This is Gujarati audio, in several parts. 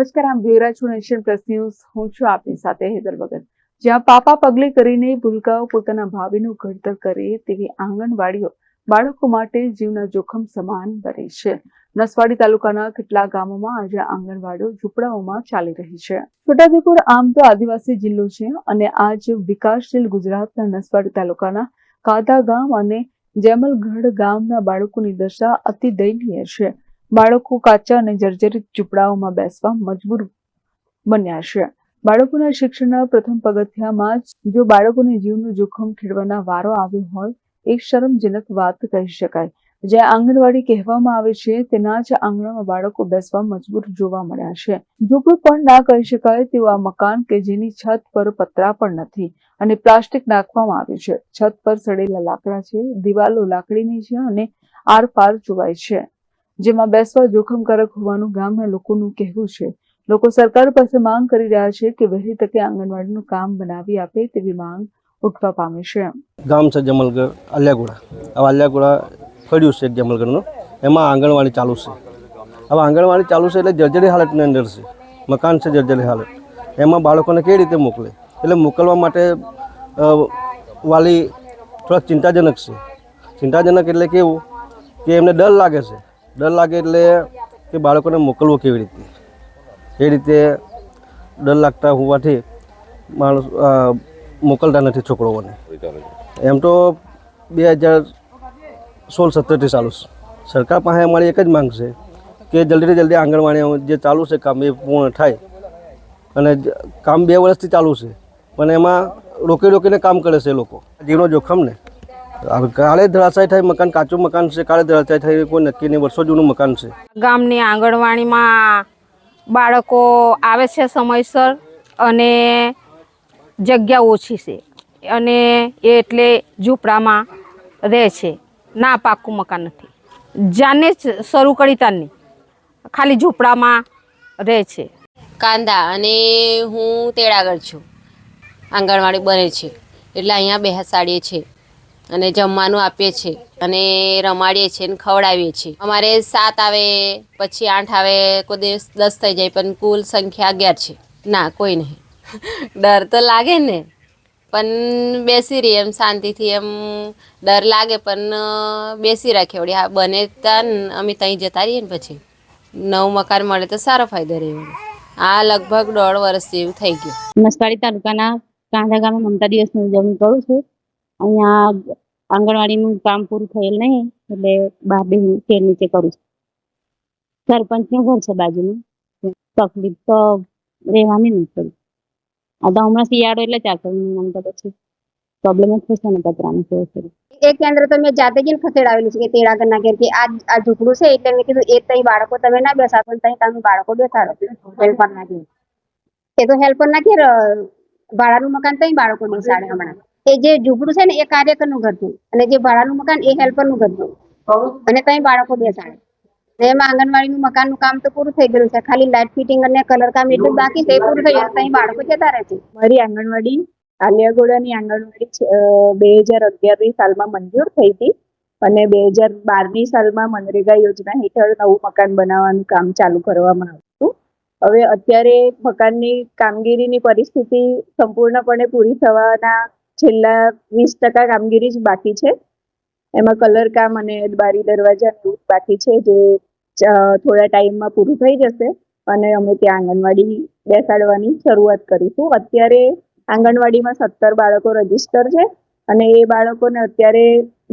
નમસ્કાર, આમ જોઈ છું નેશન પ્લસ ન્યૂઝ. હું છું આપની સાથે હેદર ભગત. જ્યાં પાપા પગલે કરીને ભૂલકાઓ પોતાના ભાવિનું ઘડતર કરે તેવી આંગણવાડીઓ બાળકો માટે જીવના જોખમ સમાન બને છે. નસવાડી તાલુકાના કેટલાક ગામોમાં આજે આંગણવાડીઓ ઝૂંપડાઓમાં ચાલી રહી છે. છોટાઉદેપુર આમ તો આદિવાસી જિલ્લો છે અને આજ વિકાસશીલ ગુજરાતના નસવાડી તાલુકાના કાદા ગામ અને જેમલગઢ ગામના બાળકોની દશા અતિ દયનીય છે. બાળકો કાચા અને જર્જરિત ઝૂંપડાઓમાં બેસવા મજબૂર બન્યા છે. બાળકોના શિક્ષણના પ્રથમ પગથિયામાં જ જો બાળકોને જીવનું જોખમ ખેડવાના વારો આવ્યો હોય એ શરમજનક વાત કહી શકાય. જે આંગણવાડી કહેવામાં આવે છે, તેના જ આંગણામાં બાળકો બેસવા મજબૂર જોવા મળ્યા છે. ઝૂંપડું પણ ના કહી શકાય તેવું આ મકાન કે જેની છત પર પતરા પણ નથી અને પ્લાસ્ટિક નાખવામાં આવે છે. છત પર સડેલા લાકડા છે, દિવાલો લાકડીની છે અને આરપાર જોવાય છે. જેમાં બેસવા જોખમકારક હોવાનું ગામના લોકોનું કહેવું છે. લોકો સરકાર પાસે માંગ કરી રહ્યા છે કે વહેલી તકે આંગણવાડીનું કામ બનાવી આપે તેવી માંગ ઉઠવા પામે છે. ગામ છે જમલગઢ, અલ્યાગુડા. હવે અલ્યાગુડા ફળ્યું છે જમલગઢનું. એમાં આંગણવાડી ચાલુ છે. હવે આંગણવાડી ચાલુ છે એટલે જર્જરી હાલતની અંદર છે. મકાન છે જર્જરી હાલત. એમાં બાળકોને કેવી રીતે મોકલે? એટલે મોકલવા માટે વાલી થોડાક ચિંતાજનક છે. ચિંતાજનક એટલે કેવું? કે એમને ડર લાગે છે. ડર લાગે એટલે કે બાળકોને મોકલવો કેવી રીતે? એ રીતે ડર લાગતા હોવાથી માણસ મોકલતા નથી છોકરાઓને. એમ તો બે હજાર સોળ સત્તરથી ચાલુ છે. સરકાર પાસે અમારી એક જ માંગ છે કે જલ્દીથી જલ્દી આંગણવાડી જે ચાલુ છે કામ એ પૂર્ણ થાય અને કામ બે વર્ષથી ચાલુ છે. પણ એમાં રોકી રોકીને કામ કરે છે લોકો. જીવનો જોખમ કાલે ધરાશાય થાય મકાન કાચું મકાન છે કાળે ધરાશાય થાય કોઈ નક્કી નહીં વર્ષો જૂનું મકાન છે. ગામની આંગણવાડીમાં બાળકો આવે છે સમયસર અને જગ્યા ઓછી છે. અને એ એટલે ઝૂંપડામાં રહે છે. ના પાક્કું મકાન નથી. જાને જ શરૂ કરી તારની ખાલી ઝૂંપડામાં રહે છે. કાંદા અને હું તેડાગર છું. આંગણવાડી બને છે. એટલે અહીંયા બેસાડીએ છીએ. અને જમવાનું આપીએ છીએ અને રમાડીએ છીએ અને ખવડાવીએ છીએ. અમારે સાત આવે, પછી આઠ આવે, કોઈ દિવસ દસ થઈ જાય, પણ કુલ સંખ્યા અગિયાર છે. ના, કોઈ નહીં. ડર તો લાગે ને, પણ બેસી રહીએ એમ, શાંતિથી એમ ડર લાગે, પણ બેસી રાખીએ વળી. હા, બને ત્યાં અમે ત્યાં જતા રહીએ ને પછી. નવું મકાન મળે તો સારો ફાયદો રહે આ લગભગ દોઢ વર્ષ જેવું થઈ ગયું. નસવાડી તાલુકાના કાંધા ગામે મમતા દિવસની ઉજવણી કરું છું. અહીંયા આંગણવાડીનું કામ પૂરું થયેલ નહીં એટલે બહાર બે શેર નીચે કરું છું. સરપંચનું ઘર છે બાજુનું. તકલીફ તો રહેવાની નથી આ તો હમણાં શિયાળો એટલે ચાલતો મને તો પછી પ્રોબ્લેમ જ થશે ને કચરાનું છે એ કેન્દ્ર તો મેં જાતે જઈને ખસેડાવેલું છે કે તેડાગરના ઘેર કે આ આ ઝૂંપડું છે એટલે મેં કીધું એ તઈ બાળકો તમે ના બેસાડો પણ તઈ તમે બાળકો બેસાડો. હેલ્પર ના ઘેર. એ તો હેલ્પર ના ઘેર અ, ભાડાનું મકાન તઈ બાળકો બેસાડે હમણાં. એ જે ઝૂંપડું છે ને એ કાર્યકરનું ઘર છે અને જે ભાડાનું મકાન એ હેલ્પરનું ઘર છે અને કઈ બાળકો બેસાડે. ને એમાં આંગણવાડીનું મકાનનું કામ તો પૂરું થઈ ગયું છે. ખાલી લાઇટ ફિટિંગ અને કલર કામ એટલું બાકી છે એ પૂરું થઈ ગયું કઈ બાળકો જતા રહે છે. મારી આંગણવાડી આલિયાગોડાની આંગણવાડી બે હજાર અગિયારની સાલમાં મંજૂર થઈ હતી. અને બે હજાર બારની સાલમાં મનરેગા યોજના હેઠળ નવું મકાન બનાવવાનું કામ ચાલુ કરવામાં આવ્યું હતું. હવે અત્યારે મકાનની કામગીરીની પરિસ્થિતિ સંપૂર્ણપણે પૂરી થવાના છેલ્લા વીસ ટકા કામગીરી જ બાકી છે. એમાં કલર કામ અને બારી દરવાજા દૂધ બાકી છે જે થોડા ટાઈમમાં પૂરું થઈ જશે અને અમે ત્યાં આંગણવાડી બેસાડવાની શરૂઆત કરીશું. અત્યારે આંગણવાડીમાં સત્તર બાળકો રજિસ્ટર છે અને એ બાળકોને અત્યારે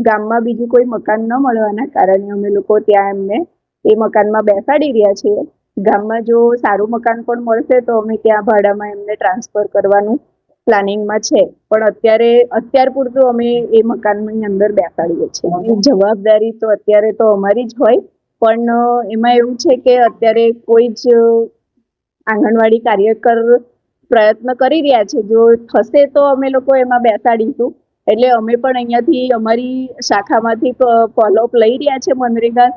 ગામમાં બીજું કોઈ મકાન ન મળવાના કારણે અમે લોકો ત્યાં એમને એ મકાનમાં બેસાડી રહ્યા છીએ. ગામમાં જો સારું મકાન પણ મળશે તો અમે ત્યાં ભાડામાં એમને ટ્રાન્સફર કરવાનું પ્લાનિંગમાં છે. પણ અત્યારે અત્યાર પૂરતું અમે એ મકાનની અંદર બેસાડીએ છીએ. જવાબદારી તો અત્યારે તો અમારી જ હોય. પણ એમાં એવું છે કે અત્યારે કોઈ જ આંગણવાડી કાર્યકર પ્રયત્ન કરી રહ્યા છે. જો થશે તો અમે લોકો એમાં બેસાડીશું. એટલે અમે પણ અહીંયાથી અમારી શાખામાંથી ફોલોઅપ લઈ રહ્યા છે મનરેગા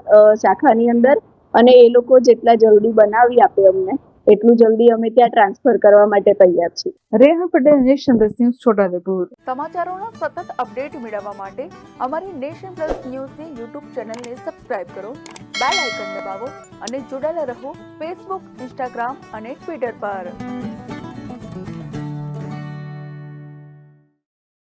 શાખાની અંદર. અને એ લોકો જેટલા જલ્દી બનાવી આપે અમને એટલું જલ્દી અમે ત્યાં ટ્રાન્સફર કરવા માટે તૈયાર છીએ. Rehan Patel Nation Plus News Chhota Udepur. સમાચારોના સતત અપડેટ મેળવવા માટે અમારી નેશન પ્લસ ન્યૂઝની યુટ્યુબ ચેનલને સબસ્ક્રાઇબ કરો બેલ આઇકન દબાવો અને જોડાયેલા રહો ફેસબુક ઇન્સ્ટાગ્રામ અને ટ્વિટર પર.